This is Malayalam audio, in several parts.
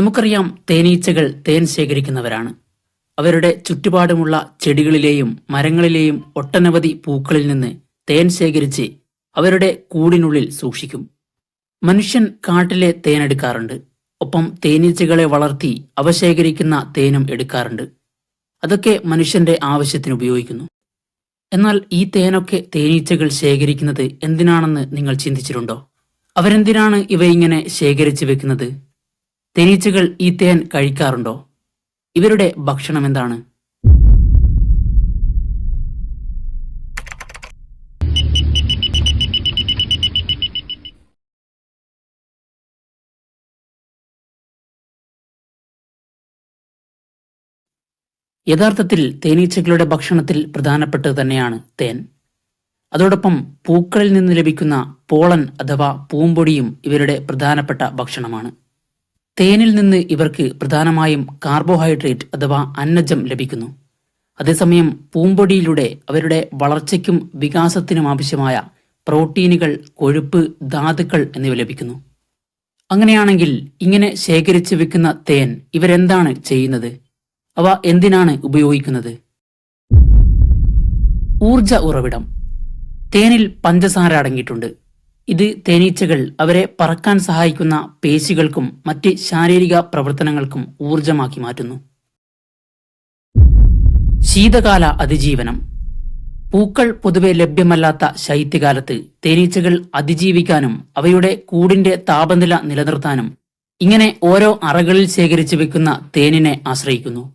നമുക്കറിയാം തേനീച്ചകൾ തേൻ ശേഖരിക്കുന്നവരാണ്. അവരുടെ ചുറ്റുപാടുമുള്ള ചെടികളിലെയും മരങ്ങളിലെയും ഒട്ടനവധി പൂക്കളിൽ നിന്ന് തേൻ ശേഖരിച്ച് അവരുടെ കൂടിനുള്ളിൽ സൂക്ഷിക്കും. മനുഷ്യൻ കാട്ടിലെ തേനെടുക്കാറുണ്ട് ഒപ്പം തേനീച്ചകളെ വളർത്തി അവ ശേഖരിക്കുന്ന തേനും എടുക്കാറുണ്ട്. അതൊക്കെ മനുഷ്യന്റെ ആവശ്യത്തിന് ഉപയോഗിക്കുന്നു. എന്നാൽ ഈ തേനൊക്കെ തേനീച്ചകൾ ശേഖരിക്കുന്നത് എന്തിനാണെന്ന് നിങ്ങൾ ചിന്തിച്ചിട്ടുണ്ടോ? അവരെന്തിനാണ് ഇവ ഇങ്ങനെ ശേഖരിച്ചു വെക്കുന്നത്? തേനീച്ചകൾ ഈ തേൻ കഴിക്കാറുണ്ടോ? ഇവരുടെ ഭക്ഷണം എന്താണ്? യഥാർത്ഥത്തിൽ തേനീച്ചകളുടെ ഭക്ഷണത്തിൽ പ്രധാനപ്പെട്ടത് തന്നെയാണ് തേൻ. അതോടൊപ്പം പൂക്കളിൽ നിന്ന് ലഭിക്കുന്ന പോളൻ അഥവാ പൂമ്പൊടിയും ഇവരുടെ പ്രധാനപ്പെട്ട ഭക്ഷണമാണ്. തേനിൽ നിന്ന് ഇവർക്ക് പ്രധാനമായും കാർബോഹൈഡ്രേറ്റ് അഥവാ അന്നജം ലഭിക്കുന്നു. അതേസമയം പൂമ്പൊടിയിലൂടെ അവരുടെ വളർച്ചയ്ക്കും വികാസത്തിനും ആവശ്യമായ പ്രോട്ടീനുകൾ കൊഴുപ്പ് ധാതുക്കൾ എന്നിവ ലഭിക്കുന്നു. അങ്ങനെയാണെങ്കിൽ ഇങ്ങനെ ശേഖരിച്ചു വെക്കുന്ന തേൻ ഇവരെന്താണ് ചെയ്യുന്നത്? അവ എന്തിനാണ് ഉപയോഗിക്കുന്നത്? ഊർജ ഉറവിടം. തേനിൽ പഞ്ചസാര അടങ്ങിയിട്ടുണ്ട്. ഇത് തേനീച്ചകൾ അവരെ പറക്കാൻ സഹായിക്കുന്ന പേശികൾക്കും മറ്റ് ശാരീരിക പ്രവർത്തനങ്ങൾക്കും ഊർജമാക്കി മാറ്റുന്നു. ശീതകാല അതിജീവനം. പൂക്കൾ പൊതുവെ ലഭ്യമല്ലാത്ത ശൈത്യകാലത്ത് തേനീച്ചകൾ അതിജീവിക്കാനും അവയുടെ കൂടിന്റെ താപനില നിലനിർത്താനും ഇങ്ങനെ ഓരോ അറകളിൽ ശേഖരിച്ചു വെക്കുന്ന തേനിനെ ആശ്രയിക്കുന്നു.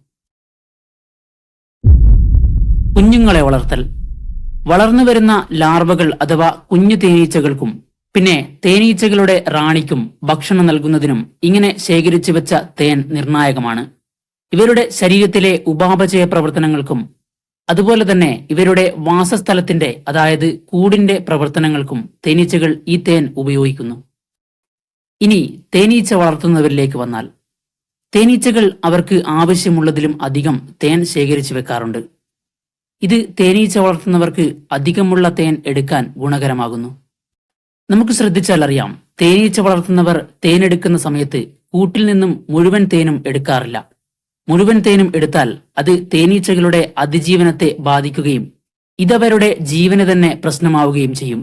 കുഞ്ഞുങ്ങളെ വളർത്തൽ. വളർന്നു വരുന്ന ലാർവകൾ അഥവാ കുഞ്ഞു തേനീച്ചകൾക്കും പിന്നെ തേനീച്ചകളുടെ റാണിക്കും ഭക്ഷണം നൽകുന്നതിനും ഇങ്ങനെ ശേഖരിച്ചു വെച്ച തേൻ നിർണായകമാണ്. ഇവരുടെ ശരീരത്തിലെ ഉപാപചയ പ്രവർത്തനങ്ങൾക്കും അതുപോലെ തന്നെ ഇവരുടെ വാസസ്ഥലത്തിന്റെ അതായത് കൂടിന്റെ പ്രവർത്തനങ്ങൾക്കും തേനീച്ചകൾ ഈ തേൻ ഉപയോഗിക്കുന്നു. ഇനി തേനീച്ച വളർത്തുന്നവരിലേക്ക് വന്നാൽ തേനീച്ചകൾ അവർക്ക് ആവശ്യമുള്ളതിലും അധികം തേൻ ശേഖരിച്ചു വെക്കാറുണ്ട്. ഇത് തേനീച്ച വളർത്തുന്നവർക്ക് അധികമുള്ള തേൻ എടുക്കാൻ ഗുണകരമാകുന്നു. നമുക്ക് ശ്രദ്ധിച്ചാൽ അറിയാം തേനീച്ച വളർത്തുന്നവർ തേനെടുക്കുന്ന സമയത്ത് കൂട്ടിൽ നിന്നും മുഴുവൻ തേനും എടുക്കാറില്ല. മുഴുവൻ തേനും എടുത്താൽ അത് തേനീച്ചകളുടെ അതിജീവനത്തെ ബാധിക്കുകയും ഇതവരുടെ ജീവന് തന്നെ പ്രശ്നമാവുകയും ചെയ്യും.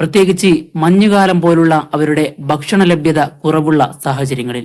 പ്രത്യേകിച്ച് മഞ്ഞുകാലം പോലുള്ള അവരുടെ ഭക്ഷണ ലഭ്യത കുറവുള്ള സാഹചര്യങ്ങളിൽ.